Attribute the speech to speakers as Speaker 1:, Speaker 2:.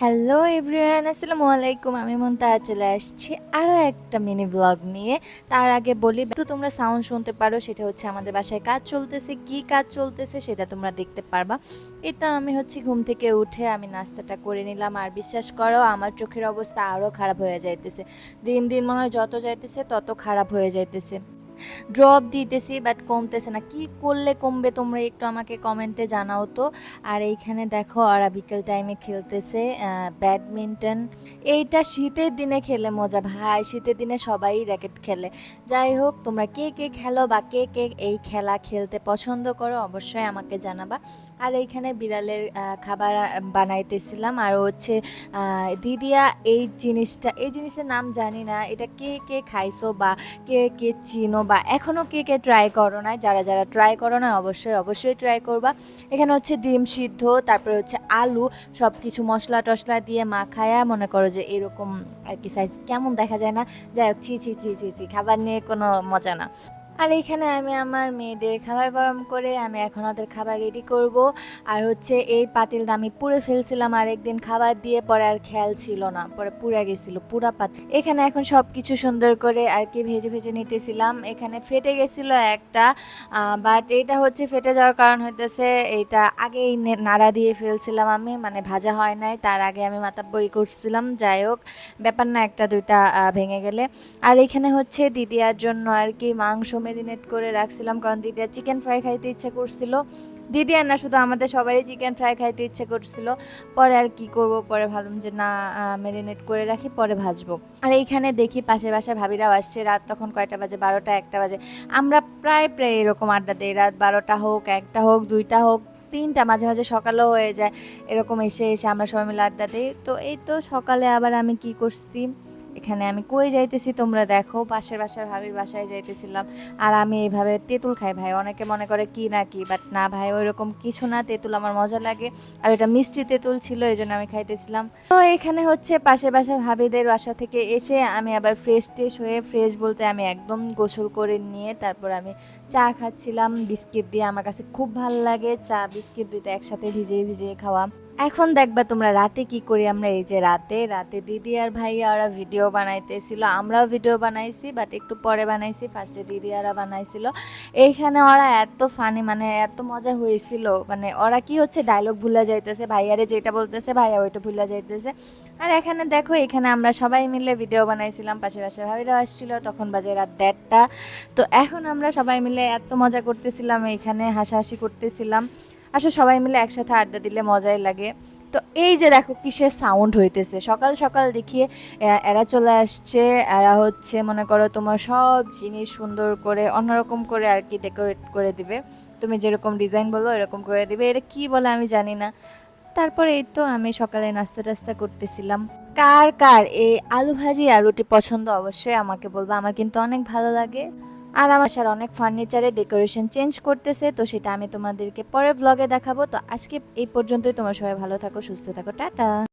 Speaker 1: Hello everyone আসসালামু আলাইকুম আমি মন্তাজ চলে আসছি আরও একটা মিনি ব্লগ নিয়ে। তার আগে বলি, একটু তোমরা সাউন্ড শুনতে পারো, সেটা হচ্ছে আমাদের বাসায় কাজ চলতেছে। কি কাজ চলতেছে সেটা তোমরা দেখতে পারবা। এটা আমি হচ্ছে ঘুম থেকে উঠে, আমি নাস্তাটা করে নিলাম। আর বিশ্বাস করো, আমার চোখের অবস্থা আরও খারাপ হয়ে যাইতেছে। দিন দিন মনে হয় যত যাইতেছে, তত খারাপ হয়ে যাইতেছে। ড্রপ দিতেছি বাট কমতেছে না। কি করলে কমবে তোমরা একটু আমাকে কমেন্টে জানাও তো। আর এইখানে দেখো ওরা বিকেল টাইমে খেলতেছে ব্যাডমিন্টন এইটা শীতের দিনে খেলে মজা, ভাই। শীতের দিনে সবাই র্যাকেট খেলে। যাই হোক, তোমরা কে কে খেলো বা কে কে এই খেলা খেলতে পছন্দ করো, অবশ্যই আমাকে জানাবা। আর এইখানে বিড়ালের খাবার বানাইতেছিলাম। আর হচ্ছে দিদিয়া এই জিনিসটা, এই জিনিসের নাম জানি না। এটা কে কে খাইছো বা কে কে চিনো বা এখনও কে কে ট্রাই করো না যারা যারা ট্রাই করো না অবশ্যই অবশ্যই ট্রাই করবা। এখানে হচ্ছে ডিম সিদ্ধ, তারপরে হচ্ছে আলু সব কিছু মশলা টশলা দিয়ে মাখায়া মনে করো যে এরকম আর কি সাইজ কেমন দেখা যায় না? যাই হোক, ছি ছি ছি ছি ছি, খাবার নিয়ে কোনো মজা না। আর এইখানে আমি আমার মেয়েদের খাবার গরম করে আমি এখন ওদের খাবার রেডি করব। আর হচ্ছে এই পাতিলটা আমি পুড়ে ফেলছিলাম, আর একদিন খাবার দিয়ে পরে আর খেয়াল ছিল না, পরে পুড়ে গেছিল, পুরা পাতিল এখানে এখন সব কিছু সুন্দর করে আর কি ভেজে ভেজে নিতেছিলাম। এখানে ফেটে গেছিল একটা বাট এটা হচ্ছে ফেটে যাওয়ার কারণ হইতেছে, এটা আগেই নাড়া দিয়ে ফেলছিলাম আমি মানে ভাজা হয় নাই, তার আগে আমি মাতাব্বরি করছিলাম, যাই হোক, ব্যাপার না, একটা দুইটা ভেঙে গেলে। আর এখানে হচ্ছে দিদিয়ার জন্য আর কি মাংস মেরিনেট করে রাখছিলাম কারণ দিদি আর চিকেন ফ্রাই খাইতে ইচ্ছে করছিল। দিদি আর না, শুধু আমাদের সবারই চিকেন ফ্রাই খাইতে ইচ্ছে করছিল। পরে আর কি করব, পরে ভাবলাম যে না মেরিনেট করে রাখি, পরে ভাজবো। আর এইখানে দেখি পাশের বাসার ভাবিরাও আসছে, রাত তখন কয়টা বাজে? বারোটা, একটা বাজে। আমরা প্রায় প্রায় এরকম আড্ডা দিই, রাত বারোটা হোক, একটা হোক, দুইটা হোক, তিনটা মাঝে মাঝে সকালেও হয়ে যায়। এরকম এসে এসে আমরা সবাই মিলে আড্ডা দিই। তো এই তো সকালে আবার আমি কি করছি? এখানে আমি কই যাইতেছি তোমরা দেখো, পাশের বাসার ভাবির বাসায় যাইতেছিলাম। আর আমি এইভাবে তেঁতুল খাই ভাই, অনেকে মনে করে কি না কি বাট না ভাই ওই রকম কিছু না, তেঁতুল আমার মজা লাগে। আর এটা মিষ্টি তেঁতুল ছিল এই জন্য আমি খাইতেছিলাম। তো এখানে হচ্ছে পাশের বাসার ভাবিদের বাসা থেকে এসে আমি আবার ফ্রেশ ট্রেশ হয়ে ফ্রেশ বলতে আমি একদম গোসল করে নিয়ে তারপর আমি চা খাচ্ছিলাম, বিস্কিট দিয়ে। আমার কাছে খুব ভালো লাগে চা, বিস্কিট দুইটা একসাথে ভিজিয়ে ভিজিয়ে খাওয়া। এখন দেখবা তোমরা রাতে কি করি আমরা, এই যে রাতে রাতে দিদি আর ভাইয়া ওরা ভিডিও বানাইতেছিল। আমরাও ভিডিও বানাইছি বাট একটু পরে বানাইছি। ফার্স্টে দিদি আরা বানাইছিল। এইখানে ওরা এত ফানি মানে এত মজা হয়েছিল। মানে ওরা কি হচ্ছে ডায়লগ ভুলে যাইতেছে। ভাইয়ারে যেটা বলতেছে, ভাইয়া ওইটা ভুলে যাইতেছে। আর এখানে দেখো, এখানে আমরা সবাই মিলে ভিডিও বানাইছিলাম। পাশে পাশে ভাবিরা আসছিল, তখন বাজে রাত দেড়টা। তো এখন আমরা সবাই মিলে এত মজা করতেছিলাম এখানে হাসাহাসি করতেছিলাম। আসলে সবাই মিলে একসাথে আড্ডা দিলে মজাই লাগে। তো এই যে দেখো কিসের সাউন্ড হইতেছে। সকাল সকাল দেখিয়ে এরা চলে আসছে। এরা হচ্ছে, মনে করো, তোমার সব জিনিস সুন্দর করে, অন্যরকম করে আর কি ডেকোরেট করে দিবে। তুমি যেরকম ডিজাইন বলো, এরকম করে দিবে। এটা কি বলে আমি জানি না। তারপরে এই তো আমি সকালে নাস্তা টাস্তা করতেছিলাম। কার কার এই আলু ভাজি আর রুটি পছন্দ অবশ্যই আমাকে বলব। আমার কিন্তু অনেক ভালো লাগে। আর আমার সার অনেক ফার্নিচারে ডেকোরেশন চেঞ্জ করতেছে, তো সেটা আমি তোমাদেরকে পরের ব্লগে দেখাবো। তো আজকে এই পর্যন্তই, তোমার সবাই ভালো থাকো, সুস্থ থাকো, টাটা।